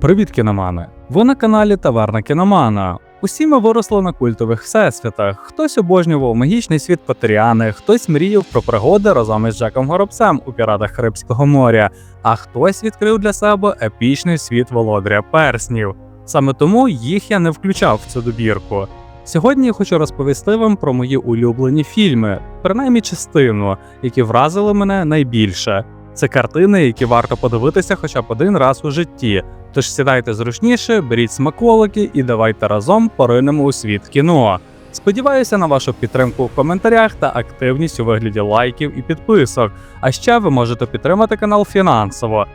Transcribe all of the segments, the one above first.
Привіт, кіномани! Ви на каналі Таверна Кіномана. Усі ми виросли на культових всесвітах. Хтось обожнював магічний світ Патріани, хтось мріяв про пригоди разом із Джеком Горобцем у піратах Карибського моря, а хтось відкрив для себе епічний світ володаря перснів. Саме тому їх я не включав в цю добірку. Сьогодні я хочу розповісти вам про мої улюблені фільми, принаймні частину, які вразили мене найбільше. Це картини, які варто подивитися хоча б один раз у житті. Тож сідайте зручніше, беріть смаколики і давайте разом поринемо у світ кіно. Сподіваюся на вашу підтримку в коментарях та активність у вигляді лайків і підписок. А ще ви можете підтримати канал фінансово.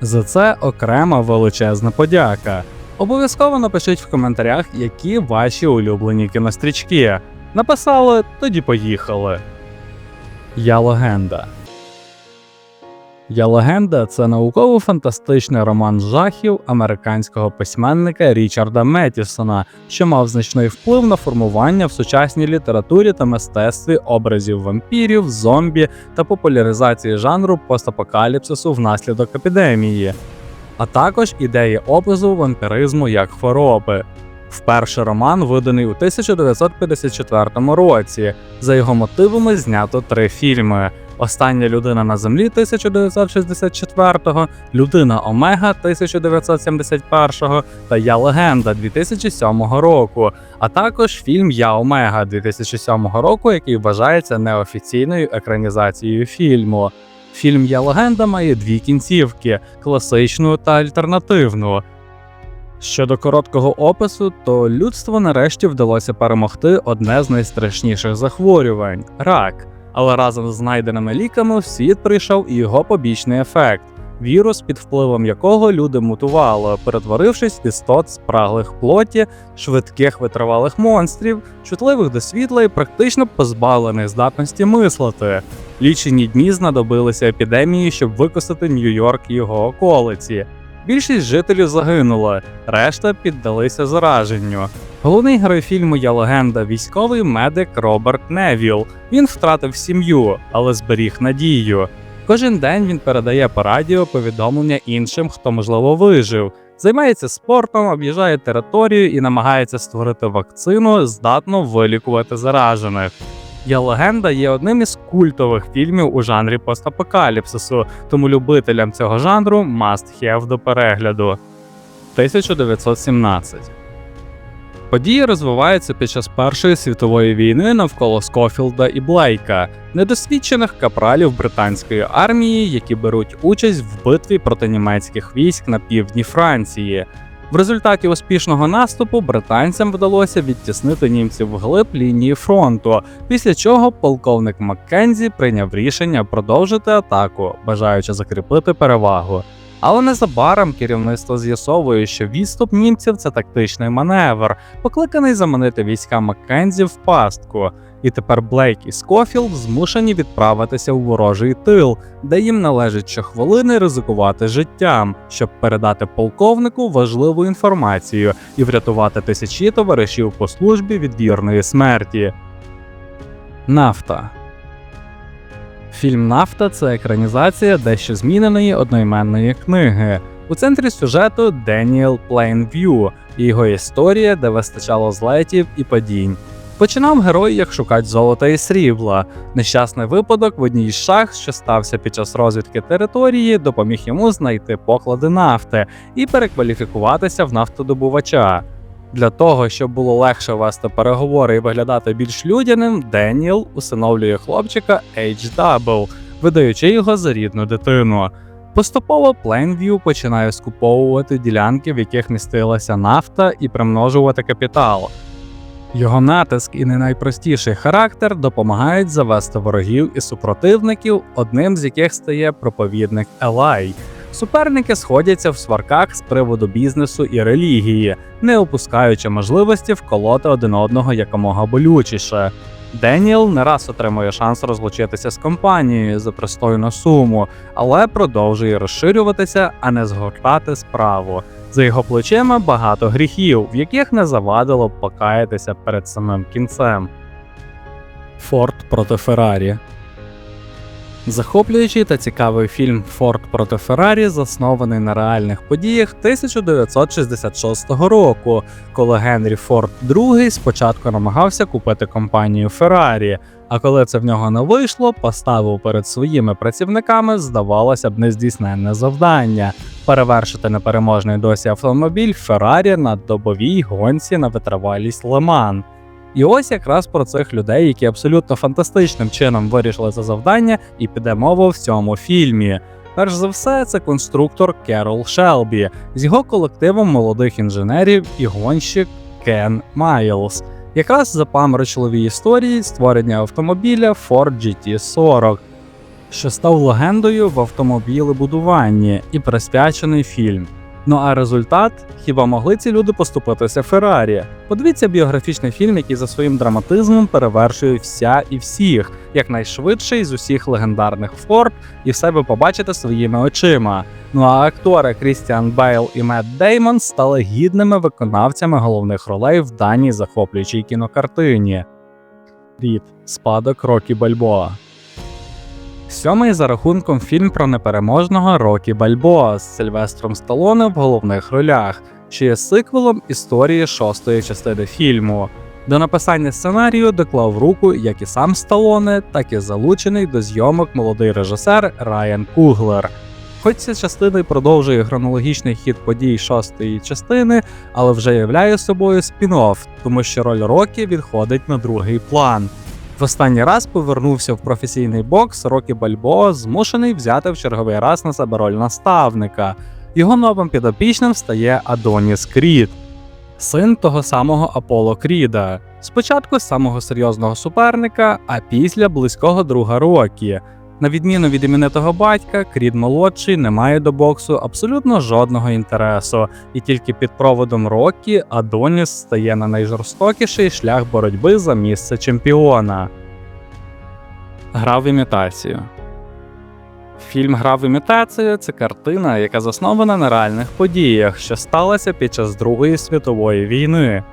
За це окрема величезна подяка. Обов'язково напишіть в коментарях, які ваші улюблені кінострічки. Написали, тоді поїхали. Я легенда. Я легенда це науково-фантастичний роман жахів американського письменника Річарда Меттісона, що мав значний вплив на формування в сучасній літературі та мистецтві образів вампірів, зомбі та популяризації жанру постапокаліпсису внаслідок епідемії, а також ідеї опису вампіризму як хвороби. Вперше роман виданий у 1954 році. За його мотивами знято три фільми. Остання людина на землі 1964, Людина Омега 1971 та Я Легенда 2007 року, а також фільм Я Омега 2007 року, який вважається неофіційною екранізацією фільму. Фільм Я Легенда має дві кінцівки класичну та альтернативну. Щодо короткого опису, то людству нарешті вдалося перемогти одне з найстрашніших захворювань рак. Але разом з знайденими ліками в світ прийшов і його побічний ефект вірус, під впливом якого люди мутували, перетворившись в істот спраглих плоті, швидких витривалих монстрів, чутливих до світла і практично позбавлених здатності мислити. Лічені дні знадобилися епідемії, щоб викосити Нью-Йорк і його околиці. Більшість жителів загинула, решта піддалися зараженню. Головний герой фільму Я легенда військовий медик Роберт Невіл. Він втратив сім'ю, але зберіг надію. Кожен день він передає по радіо повідомлення іншим, хто можливо вижив. Займається спортом, об'їжджає територію і намагається створити вакцину, здатну вилікувати заражених. Я легенда є одним із культових фільмів у жанрі постапокаліпсису, тому любителям цього жанру must have до перегляду. 1917 Події розвиваються під час Першої світової війни навколо Скофілда і Блейка, недосвідчених капралів британської армії, які беруть участь в битві проти німецьких військ на півдні Франції. В результаті успішного наступу британцям вдалося відтіснити німців вглиб лінії фронту, після чого полковник Маккензі прийняв рішення продовжити атаку, бажаючи закріпити перевагу. Але незабаром керівництво з'ясовує, що відступ німців це тактичний маневр, покликаний заманити війська Маккензі в пастку. І тепер Блейк і Скофілд змушені відправитися у ворожий тил, де їм належить щохвилини ризикувати життям, щоб передати полковнику важливу інформацію і врятувати тисячі товаришів по службі від вірної смерті. Нафта Фільм Нафта це екранізація дещо зміненої одноіменної книги. У центрі сюжету Деніел Плейнв'ю і його історія, де вистачало злетів і падінь. Починав герой як шукати золота і срібла. Нещасний випадок в одній з шахт, що стався під час розвідки території, допоміг йому знайти поклади нафти і перекваліфікуватися в нафтодобувача. Для того, щоб було легше вести переговори і виглядати більш людяним, Деніел усиновлює хлопчика H-Double, видаючи його за рідну дитину. Поступово Plainview починає скуповувати ділянки, в яких містилася нафта, і примножувати капітал. Його натиск і не найпростіший характер допомагають завести ворогів і супротивників, одним з яких стає проповідник Елай. Суперники сходяться в сварках з приводу бізнесу і релігії, не опускаючи можливості вколоти один одного якомога болючіше. Деніел не раз отримує шанс розлучитися з компанією за пристойну суму, але продовжує розширюватися, а не згортати справу. За його плечима багато гріхів, в яких не завадило покаятися перед самим кінцем. Форд проти Феррарі Захоплюючий та цікавий фільм Форд проти Феррарі заснований на реальних подіях 1966 року, коли Генрі Форд II спочатку намагався купити компанію Феррарі, а коли це в нього не вийшло, поставив перед своїми працівниками, здавалося б, нездійсненне завдання перевершити непереможний досі автомобіль Феррарі на добовій гонці на витривалість Леман. І ось якраз про цих людей, які абсолютно фантастичним чином вирішили це завдання, і піде мова в цьому фільмі. Перш за все, це конструктор Керол Шелбі з його колективом молодих інженерів і гонщик Кен Майлз. Якраз запаморочливі історії створення автомобіля Ford GT40, що став легендою в автомобілебудуванні і присвячений фільм. Ну а результат хіба могли ці люди поступитися Феррарі? Подивіться біографічний фільм, який за своїм драматизмом перевершує вся і всіх, якнайшвидший з усіх легендарних Форд, і все ви побачите своїми очима. Ну а актори Крістіан Бейл і Мет Деймон стали гідними виконавцями головних ролей в даній захоплюючій кінокартині. Рід спадок Рокі Бальбоа. Сьомий за рахунком фільм про непереможного Рокі Бальбоа з Сильвестром Сталоне в головних ролях, що є сиквелом історії шостої частини фільму. До написання сценарію доклав руку як і сам Сталоне, так і залучений до зйомок молодий режисер Райан Куглер. Хоч ця частина продовжує хронологічний хід подій шостої частини, але вже являє собою спін-офф, тому що роль Рокі відходить на другий план. В останній раз повернувся в професійний бокс Рокі Бальбо, змушений взяти в черговий раз на себе роль наставника. Його новим підопічним стає Адоніс Крід, син того самого Аполло Кріда. Спочатку самого серйозного суперника, а після близького друга Рокі. На відміну від іменитого батька, Крід молодший не має до боксу абсолютно жодного інтересу, і тільки під проводом Рокі Адоніс стає на найжорстокіший шлях боротьби за місце чемпіона. Гра в імітацію. Фільм Гра в імітацію це картина, яка заснована на реальних подіях, що сталося під час Другої світової війни.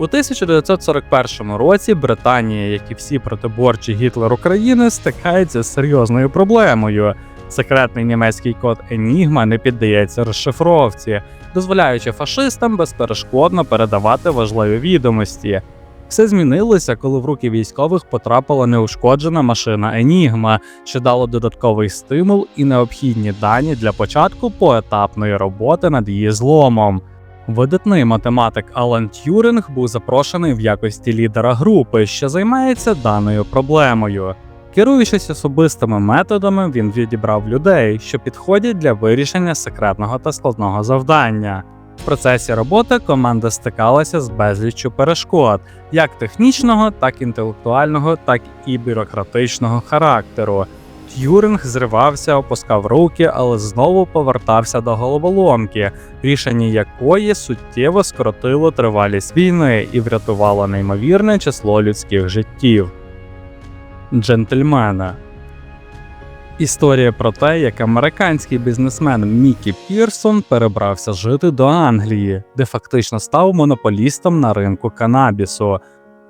У 1941 році Британія, як і всі протиборчі Гітлеру країни, стикається з серйозною проблемою. Секретний німецький код Енігма не піддається розшифровці, дозволяючи фашистам безперешкодно передавати важливі відомості. Все змінилося, коли в руки військових потрапила неушкоджена машина Енігма, що дало додатковий стимул і необхідні дані для початку поетапної роботи над її зломом. Видатний математик Алан Т'юринг був запрошений в якості лідера групи, що займається даною проблемою. Керуючись особистими методами, він відібрав людей, що підходять для вирішення секретного та складного завдання. В процесі роботи команда стикалася з безліччю перешкод, як технічного, так інтелектуального, так і бюрократичного характеру. Т'юринг зривався, опускав руки, але знову повертався до головоломки, рішення якої суттєво скоротило тривалість війни і врятувало неймовірне число людських життів. Джентльмена Історія про те, як американський бізнесмен Мікі Пірсон перебрався жити до Англії, де фактично став монополістом на ринку канабісу.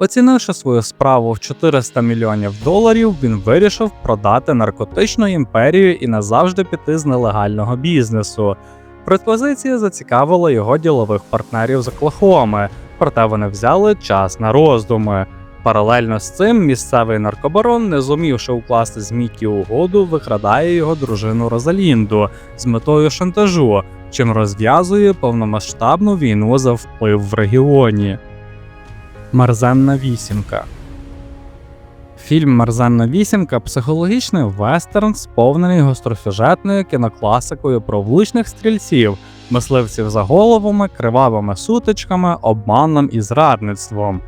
Оцінивши свою справу в 400 мільйонів доларів, він вирішив продати наркотичну імперію і назавжди піти з нелегального бізнесу. Пропозиція зацікавила його ділових партнерів з Оклахоми, проте вони взяли час на роздуми. Паралельно з цим місцевий наркобарон, не зумівши укласти з Мікі угоду, викрадає його дружину Розалінду з метою шантажу, чим розв'язує повномасштабну війну за вплив в регіоні. Мерзенна вісімка. Фільм Мерзенна вісімка психологічний вестерн, сповнений гостросюжетною кінокласикою про влучних стрільців, мисливців за головами, кривавими сутичками, обманом і зрадництвом.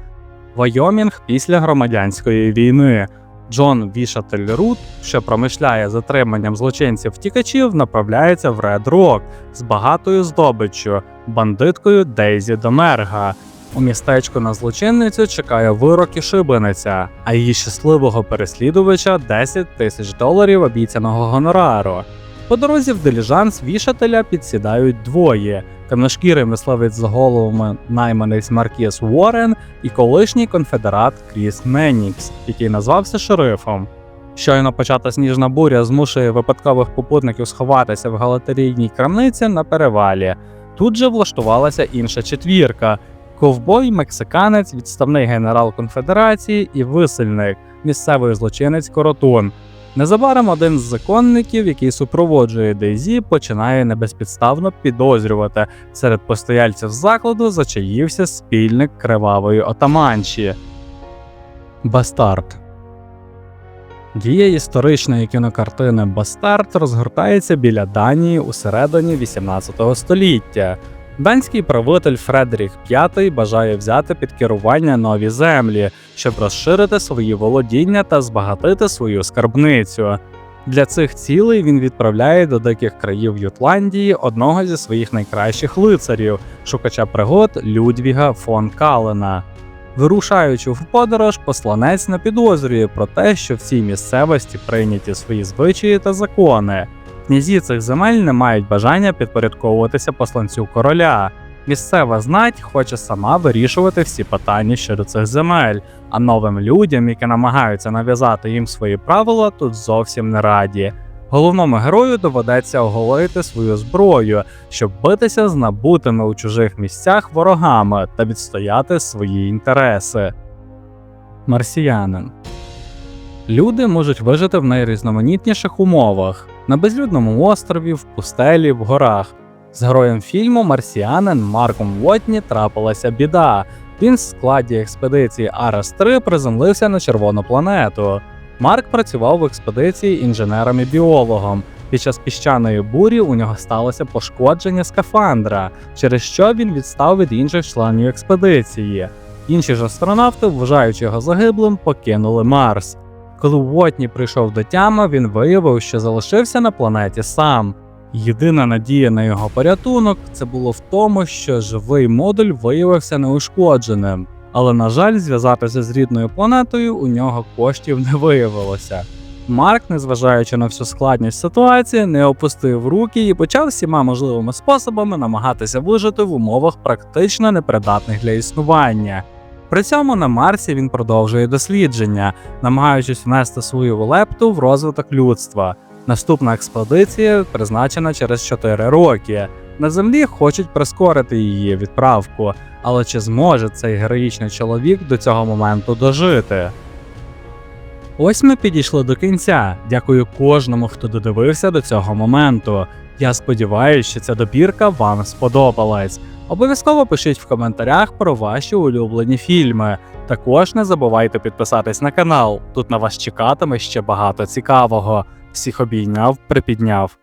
Вайомінг після громадянської війни. Джон Вішатель Рут, що промишляє затриманням злочинців втікачів, направляється в Ред Рок з багатою здобиччю, бандиткою Дейзі Домерга. У містечку на злочинницю чекає вирок і шибениця, а її щасливого переслідувача 10 тисяч доларів обіцяного гонорару. По дорозі в диліжанс вішателя підсідають двоє: темношкірий мисливець за головами найманець Маркіс Уоррен і колишній конфедерат Кріс Меннікс, який назвався шерифом. Щойно почата сніжна буря змушує випадкових попутників сховатися в галатерійній крамниці на перевалі. Тут же влаштувалася інша четвірка: ковбой, мексиканець, відставний генерал конфедерації і висельник, місцевий злочинець Коротун. Незабаром один з законників, який супроводжує Дейзі, починає небезпідставно підозрювати. Серед постояльців закладу зачаївся спільник кривавої отаманші. Бастард. Дія історичної кінокартини Бастард розгортається біля Данії у середині 18 століття. Данський правитель Фредерік V бажає взяти під керування нові землі, щоб розширити свої володіння та збагатити свою скарбницю. Для цих цілей він відправляє до диких країв Ютландії одного зі своїх найкращих лицарів, шукача пригод Людвіга фон Калена. Вирушаючи в подорож, посланець не підозрює про те, що в цій місцевості прийняті свої звичаї та закони. Князі цих земель не мають бажання підпорядковуватися посланцю короля. Місцева знать хоче сама вирішувати всі питання щодо цих земель, а новим людям, які намагаються нав'язати їм свої правила, тут зовсім не раді. Головному герою доведеться оголити свою зброю, щоб битися з набутими у чужих місцях ворогами та відстояти свої інтереси. Марсіянин Люди можуть вижити в найрізноманітніших умовах на безлюдному острові, в пустелі, в горах. З героєм фільму Марсіанин Марком Вотні трапилася біда. Він в складі експедиції Арес 3 приземлився на червону планету. Марк працював в експедиції інженером і біологом. Під час піщаної бурі у нього сталося пошкодження скафандра, через що він відстав від інших членів експедиції. Інші ж астронавти, вважаючи його загиблим, покинули Марс. Коли Уотні прийшов до тями, він виявив, що залишився на планеті сам. Єдина надія на його порятунок це було в тому, що живий модуль виявився неушкодженим. Але, на жаль, зв'язатися з рідною планетою у нього коштів не виявилося. Марк, незважаючи на всю складність ситуації, не опустив руки і почав всіма можливими способами намагатися вижити в умовах практично непридатних для існування. При цьому на Марсі він продовжує дослідження, намагаючись внести свою лепту в розвиток людства. Наступна експедиція призначена через 4 роки. На землі хочуть прискорити її відправку, але чи зможе цей героїчний чоловік до цього моменту дожити? Ось ми підійшли до кінця. Дякую кожному, хто додивився до цього моменту. Я сподіваюся, що ця добірка вам сподобалась. Обов'язково пишіть в коментарях про ваші улюблені фільми. Також не забувайте підписатись на канал. Тут на вас чекатиме ще багато цікавого. Всіх обійняв, припідняв.